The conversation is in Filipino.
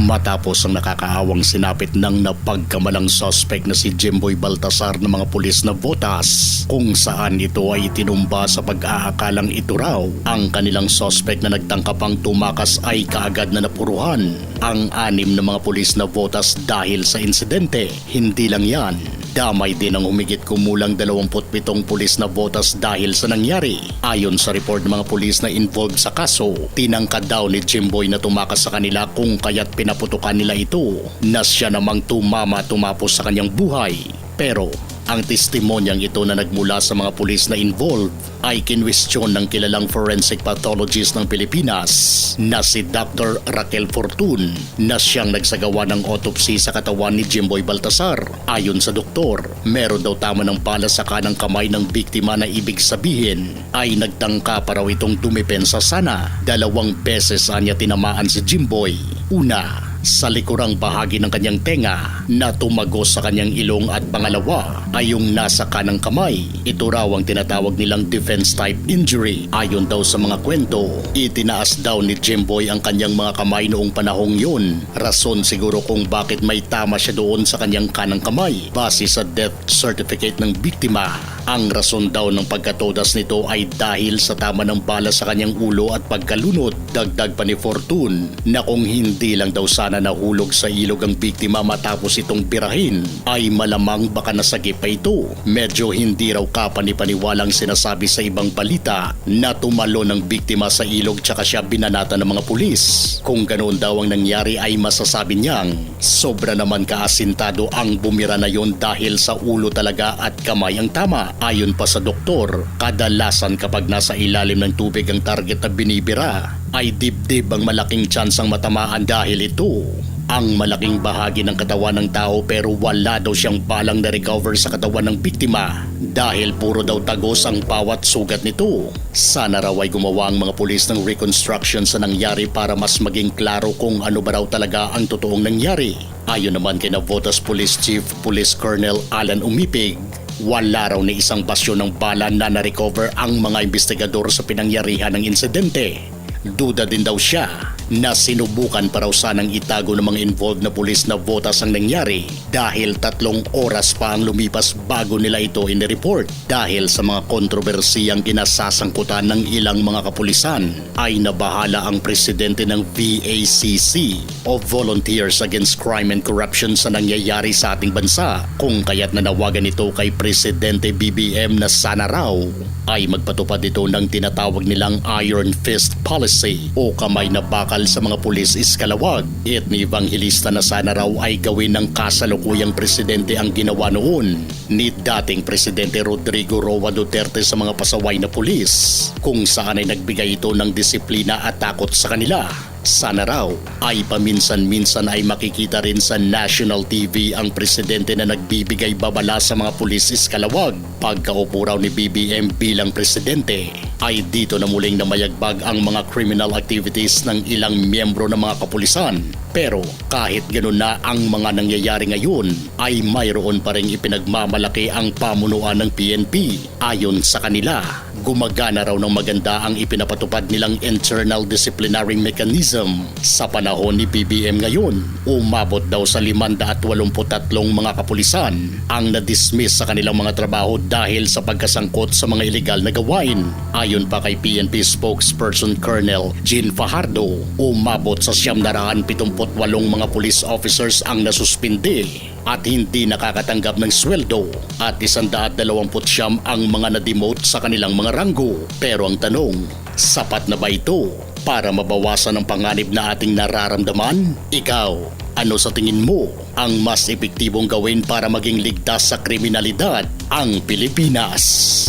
Matapos ang nakakaawang sinapit ng napagkamalang suspect na si Jimboy Baltasar ng mga pulis na botas kung saan ito ay tinumba sa pag-aakalang ito raw ang kanilang suspect na nagtangkapang tumakas ay kaagad na napuruhan ang anim na mga pulis na botas dahil sa insidente. Hindi lang yan, Damay din ang humigit kumulang 27 pulis na botas dahil sa nangyari. Ayon sa report ng mga pulis na involved sa kaso, tinangkad daw ni Jimboy na tumakas sa kanila kung kaya't pinaputukan nila ito na siya namang tumama tumapos sa kanyang buhay. Pero ang testimonyang ito na nagmula sa mga pulis na involved ay kinwestiyon ng kilalang forensic pathologist ng Pilipinas na si Dr. Raquel Fortun na siyang nagsagawa ng autopsy sa katawan ni Jimboy Baltasar. Ayon sa doktor, meron daw tama ng bala sa kanang kamay ng biktima na ibig sabihin ay nagtangka pa raw itong dumipensa sana. Dalawang beses anya tinamaan si Jimboy. Una, sa likurang bahagi ng kanyang tenga na tumagos sa kanyang ilong at pangalawa ay yung nasa kanang kamay. Ito raw ang tinatawag nilang defense type injury. Ayon daw sa mga kwento, itinaas daw ni Jimboy ang kanyang mga kamay noong panahong yun. Rason siguro kung bakit may tama siya doon sa kanyang kanang kamay. Base sa death certificate ng biktima, ang rason daw ng pagkatodas nito ay dahil sa tama ng bala sa kanyang ulo at pagkalunod. Dagdag pa ni Fortune na kung hindi lang daw sana nahulog sa ilog ang biktima matapos itong birahin ay malamang baka nasagip pa ito. Medyo hindi raw kapanipaniwalang sinasabi sa ibang balita na tumalo ng biktima sa ilog tsaka siya binanata ng mga pulis. Kung ganoon daw ang nangyari ay masasabi niyang sobra naman kaasintado ang bumira na yon dahil sa ulo talaga at kamay ang tama. Ayon pa sa doktor, kadalasan kapag nasa ilalim ng tubig ang target na binibira ay dibdib ang malaking tsansang matamaan dahil ito ang malaking bahagi ng katawan ng tao pero wala daw siyang balang na recover sa katawan ng biktima dahil puro daw tagos ang bawat sugat nito. Sana raw ay gumawa ang mga pulis ng reconstruction sa nangyari para mas maging klaro kung ano ba raw talaga ang totoong nangyari. Ayon naman kay Navotas Police Chief Police Colonel Alan Umipig, wala raw ni isang basyo ng bala na na-recover ang mga investigador sa pinangyarihan ng insidente. Duda din daw siya na sinubukan pa raw sanang itago ng mga involved na pulis na botas ang nangyari dahil tatlong oras pa ang lumipas bago nila ito in-report. Dahil sa mga kontrobersiyang kinasasangkutan ng ilang mga kapulisan ay nabahala ang presidente ng VACC o Volunteers Against Crime and Corruption sa nangyayari sa ating bansa kung kaya't nanawagan ito kay Presidente BBM na sana raw ay magpatupad ito ng tinatawag nilang Iron Fist Policy o kamay na bakal sa mga pulis iskalawag. At ni Evangelista na sana raw ay gawin ng kasalukuyang presidente ang ginawa noon ni dating Presidente Rodrigo Roa Duterte sa mga pasaway na pulis kung saan ay nagbigay ito ng disiplina at takot sa kanila. Sana raw ay paminsan-minsan ay makikita rin sa national TV ang presidente na nagbibigay babala sa mga pulis iskalawag. Pagkaupo raw ni BBM bilang presidente ay dito na muling namayagbag ang mga criminal activities ng ilang miyembro ng mga kapulisan. Pero kahit ganun na ang mga nangyayari ngayon ay mayroon pa rin ipinagmamalaki ang pamunuan ng PNP. Ayon sa kanila, gumagana raw ng maganda ang ipinapatupad nilang internal disciplinary mechanism sa panahon ni BBM ngayon. Umabot daw sa 583 mga kapulisan ang na-dismiss sa kanilang mga trabaho dahil sa pagkasangkot sa mga ilegal na gawain. Ayon pa kay PNP spokesperson Colonel Jean Fajardo, umabot sa 778 mga police officers ang nasuspindi at hindi nakakatanggap ng sweldo at 129 ang mga na-demote sa kanilang mga ranggo. Pero ang tanong, sapat na ba ito para mabawasan ang panganib na ating nararamdaman? Ikaw, ano sa tingin mo ang mas epektibong gawin para maging ligtas sa kriminalidad ang Pilipinas?